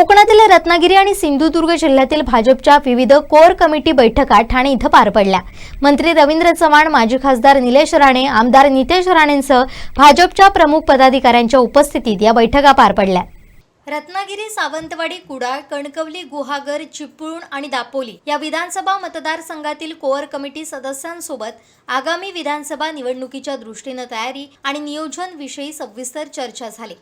कोकणातील रत्नागिरी आणि सिंधुदुर्ग जिल्ह्यातील भाजपच्या विविध कोर कमिटी बैठका ठाणे इथं पार पडल्या. मंत्री रवींद्र चव्हाण माजी खासदार निलेश राणे आमदार नितेश राणेंसह भाजपच्या प्रमुख पदाधिकाऱ्यांच्या उपस्थितीत या बैठका पार पडल्या. रत्नागिरी सावंतवाडी कुडाळ कणकवली गुहागर चिपळूण आणि दापोली या विधानसभा मतदारसंघातील कोअर कमिटी सदस्यांसोबत आगामी विधानसभा निवडणुकीच्या दृष्टीनं तयारी आणि नियोजन विषयी सविस्तर चर्चा झाली.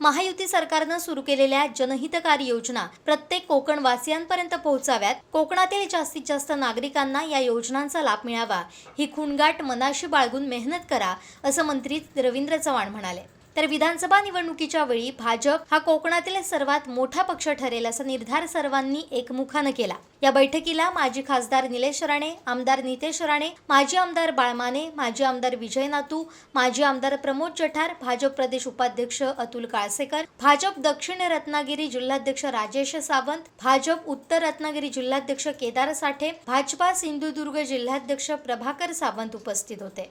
महायुती सरकारनं सुरू केलेल्या जनहितकारी योजना प्रत्येक कोकणवासियांपर्यंत पोहोचाव्यात. कोकणातील जास्तीत जास्त नागरिकांना या योजनांचा लाभ मिळावा. ही खुणगाट मनाशी बाळगून मेहनत करा असं मंत्री रवींद्र चव्हाण म्हणाले. तर विधानसभा निवडणुकीच्या वेळी भाजप हा कोकणातील सर्वात मोठा पक्ष ठरेल असा निर्धार सर्वांनी एकमुखानं केला. या बैठकीला माजी खासदार निलेश राणे आमदार नितेश राणे माजी आमदार बाळमाने माजी आमदार विजय नातू माजी आमदार प्रमोद जठार भाजप प्रदेश उपाध्यक्ष अतुल काळसेकर भाजप दक्षिण रत्नागिरी जिल्हाध्यक्ष राजेश सावंत भाजप उत्तर रत्नागिरी जिल्हाध्यक्ष केदार साठे भाजपा सिंधुदुर्ग जिल्हाध्यक्ष प्रभाकर सावंत उपस्थित होते.